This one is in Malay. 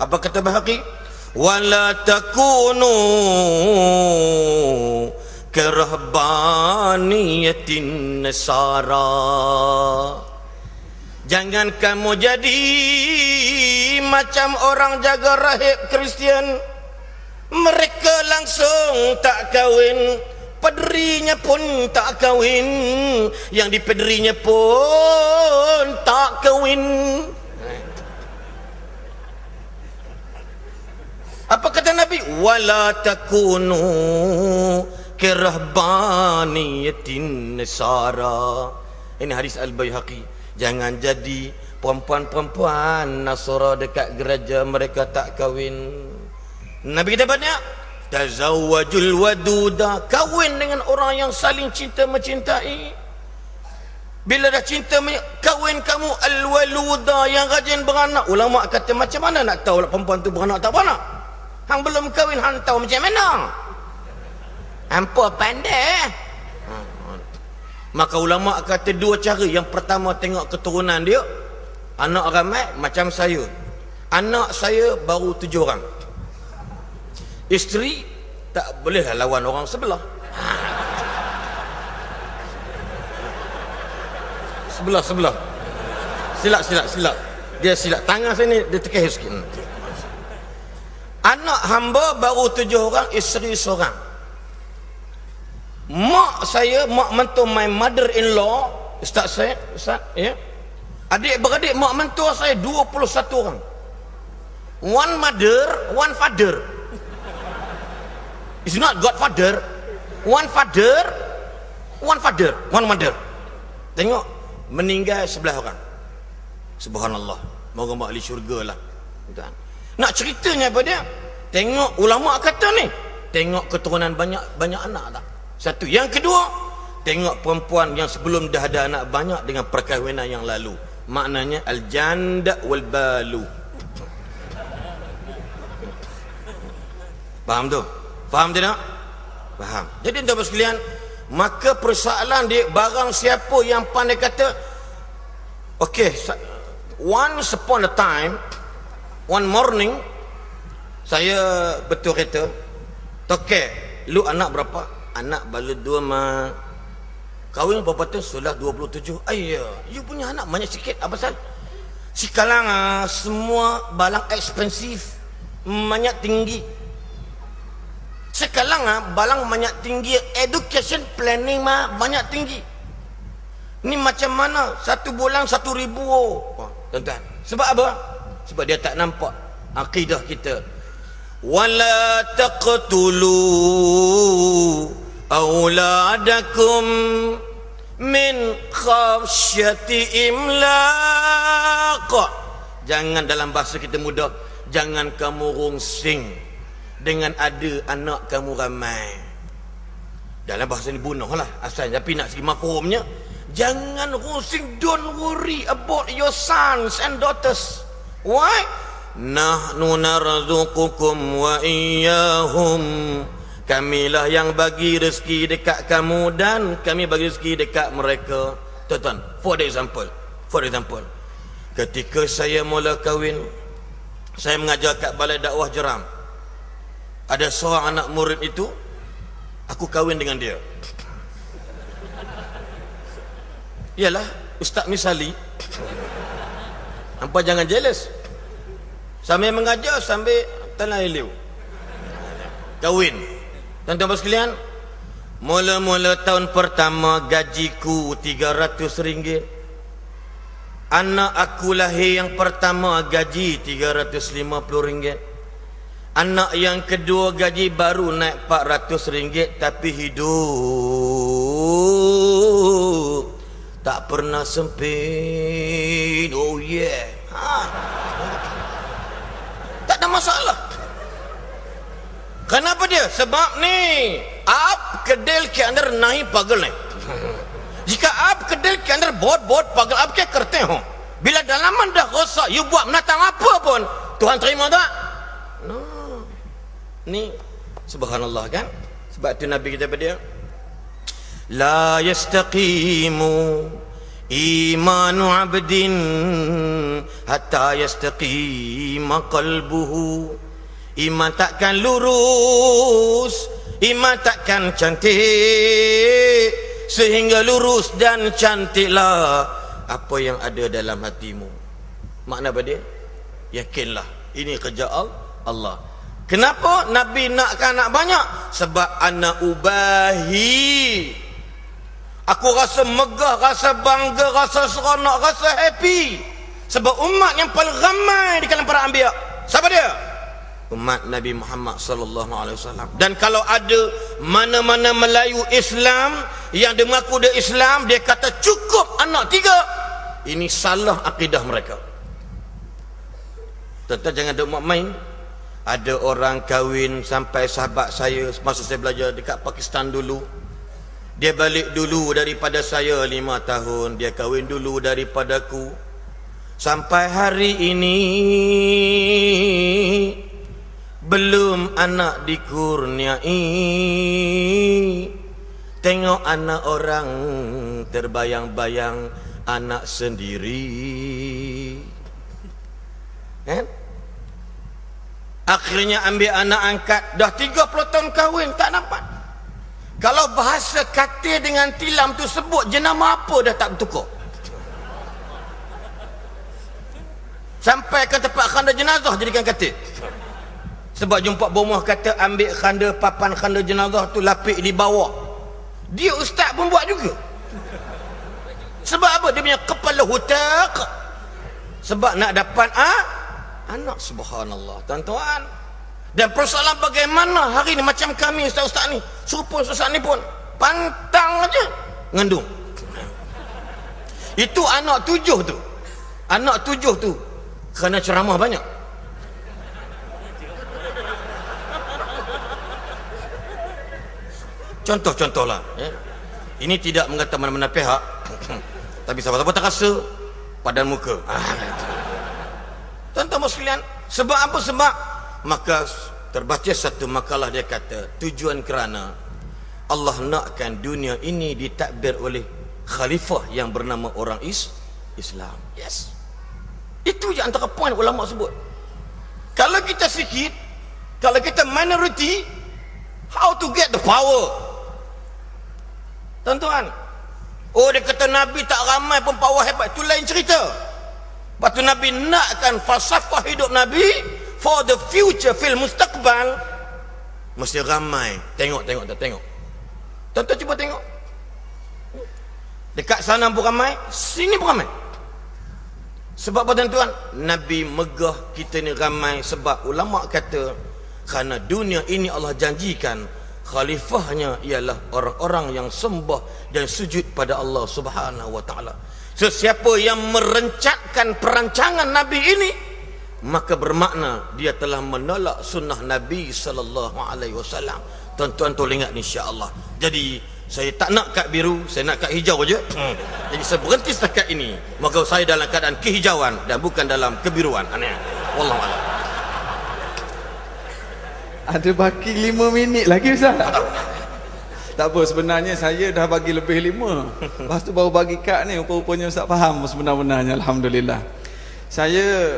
apa kata bahaki wala takunu kerahbaniyatin nasara. Jangan kamu jadi macam orang jaga rahib Kristian. Mereka langsung tak kahwin pederinya pun tak kahwin. Yang di pederinya pun tak kahwin. Apa kata Nabi? Wala takunu kerahbaniyatin nasara ini hadis al-bayhaqi jangan jadi perempuan-perempuan nasara dekat gereja mereka tak kahwin. Nabi kita banyak tazawwajul waduda. Kahwin dengan orang yang saling cinta mencintai. Bila dah cinta kahwin kamu alwaluda yang rajin beranak. Ulama kata macam mana nak tahu lah perempuan tu beranak tak beranak? Hang belum kahwin hang tahu macam mana? Hampa pandai maka ulama kata dua cara. Yang pertama tengok keturunan dia. Anak ramai macam saya. Anak saya baru tujuh orang isteri tak boleh lawan orang sebelah. Sebelah sebelah. Silap silap silap. Dia silap tangan saya ni dia terkehir sikit. Anak hamba baru tujuh orang isteri seorang. Mak saya mak mentua my mother in law ustaz saya ustaz ya. Adik beradik mak mentua saya 21 orang. One mother one father It's not Godfather. One father, one father, one mother. Tengok meninggal sebelah orang. Subhanallah. Moga mak ahli syurga lah. Nak ceritanya apa dia? Tengok ulama kata ni. Tengok keturunan banyak banyak anak tak? Satu. Yang kedua, tengok perempuan yang sebelum dah ada anak banyak dengan perkahwinan yang lalu. Maknanya al-janda wal balu. Faham tu? Faham tidak? Faham. Jadi tuan-tuan sekalian, maka persoalan dia barang siapa yang pandai kata okey, once upon a time, one morning saya betul kata, "Okey, lu anak berapa?" Anak baru dua mah. Kahwin berapa tu? Sudah 27. Ayah, you punya anak banyak sikit. Apa pasal? Sekarang ah, semua balang ekspensif, banyak tinggi sekarang ah balang banyak tinggi education planning mah banyak tinggi. Ni macam mana? Satu bulan satu ribu oh. tuan-tuan. Sebab apa? Sebab dia tak nampak akidah kita. Wala taqtulu auladakum min khafsyati imlaq. Jangan dalam bahasa kita mudah jangan kamu rungsing dengan ada anak kamu ramai. Dalam bahasa ni bunuh lah asal tapi nak segi mafhumnya jangan rusing don't worry about your sons and daughters. Why nahnu narzuqukum wa iyyahum. Kamilah yang bagi rezeki dekat kamu dan kami bagi rezeki dekat mereka. Tuan-tuan for example for example. Ketika saya mula kahwin saya mengajar kat balai dakwah jeram ada seorang anak murid itu aku kahwin dengan dia. Iyalah ustaz misali. Hampa jangan jealous. Sambil mengajar sambil tanah iliu kahwin. Tuan-tuan sekalian mula-mula tahun pertama gajiku 300 ringgit. Anak aku lahir yang pertama gaji 350 ringgit Anak yang kedua gaji baru naik 400 ringgit tapi hidup tak pernah sempit. Oh yeah. Ha. Tak ada masalah. Kenapa dia? Sebab ni up kedel ke andar nahi pagal ni. Jika up kedel ke andar bot-bot pagal up ke kerteh ho. Bila dalaman dah rosak, you buat menatang apa pun, Tuhan terima tak? Ni subhanallah kan? Sebab tu nabi kita pada la yastaqimu imanu abdin hatta yastaqima qalbuhu. Iman takkan lurus iman takkan cantik. Sehingga lurus dan cantiklah apa yang ada dalam hatimu. Makna apa dia? Yakinlah. Ini kerja Allah kenapa nabi nakkan anak banyak sebab anak ubahi aku rasa megah rasa bangga rasa seronok rasa happy sebab umat yang paling ramai di kalangan para anbiya siapa dia umat Nabi Muhammad sallallahu alaihi wasallam. Dan kalau ada mana-mana Melayu Islam yang dia mengaku dia Islam, dia kata cukup anak tiga. Ini salah akidah mereka. Tentu jangan duk main. Ada orang kahwin sampai sahabat saya masa saya belajar dekat Pakistan dulu. Dia balik dulu daripada saya lima tahun. Dia kahwin dulu daripadaku. Sampai hari ini belum anak dikurniai tengok anak orang terbayang-bayang anak sendiri akhirnya ambil anak angkat dah 30 tahun kahwin tak nampak kalau bahasa kata dengan tilam tu sebut jenama apa dah tak bertukar sampai ke tempat khanda jenazah jadikan kata sebab jumpa bomah kata ambil khanda papan khanda jenazah tu lapik di bawah. Dia ustaz pun buat juga. Sebab apa? Dia punya kepala hutak. Sebab nak dapat ah anak subhanallah. Tuan-tuan. Dan persoalan bagaimana hari ni macam kami ustaz-ustaz ni. Serupa ustaz ni pun. Pantang aja ngandung. Itu anak tujuh tu. Anak tujuh tu. Kerana ceramah banyak. Contoh-contohlah. Ya. Ini tidak mengata mana-mana pihak. Tapi siapa-siapa tak rasa padan muka. Tuan-tuan sekalian, sebab apa sebab? Maka terbaca satu makalah dia kata, tujuan kerana Allah nakkan dunia ini ditakbir oleh khalifah yang bernama orang is Islam. Yes. Itu je antara poin ulama sebut. Kalau kita sikit, kalau kita minority, how to get the power? Tuan-tuan. Oh dia kata Nabi tak ramai pun power hebat. Itu lain cerita. Lepas tu Nabi nakkan falsafah hidup Nabi for the future fil mustaqbal mesti ramai. Tengok tengok tak tengok. Tuan-tuan cuba tengok. Dekat sana pun ramai, sini pun ramai. Sebab apa tuan-tuan? Nabi megah kita ni ramai sebab ulama kata kerana dunia ini Allah janjikan khalifahnya ialah orang-orang yang sembah dan sujud pada Allah Subhanahu wa taala. Sesiapa yang merencatkan perancangan Nabi ini maka bermakna dia telah menolak sunnah Nabi sallallahu alaihi wasallam. Tuan-tuan tolong ingat insya-Allah. Jadi saya tak nak kad biru, saya nak kad hijau aja. Hmm. Jadi saya berhenti setakat ini. Maka saya dalam keadaan kehijauan dan bukan dalam kebiruan. Aneh. Wallahu a'lam. Ada baki lima minit lagi Ustaz Tak apa sebenarnya saya dah bagi lebih lima. Lepas tu baru bagi kad ni Rupa-rupanya Ustaz faham sebenar-benarnya Alhamdulillah. Saya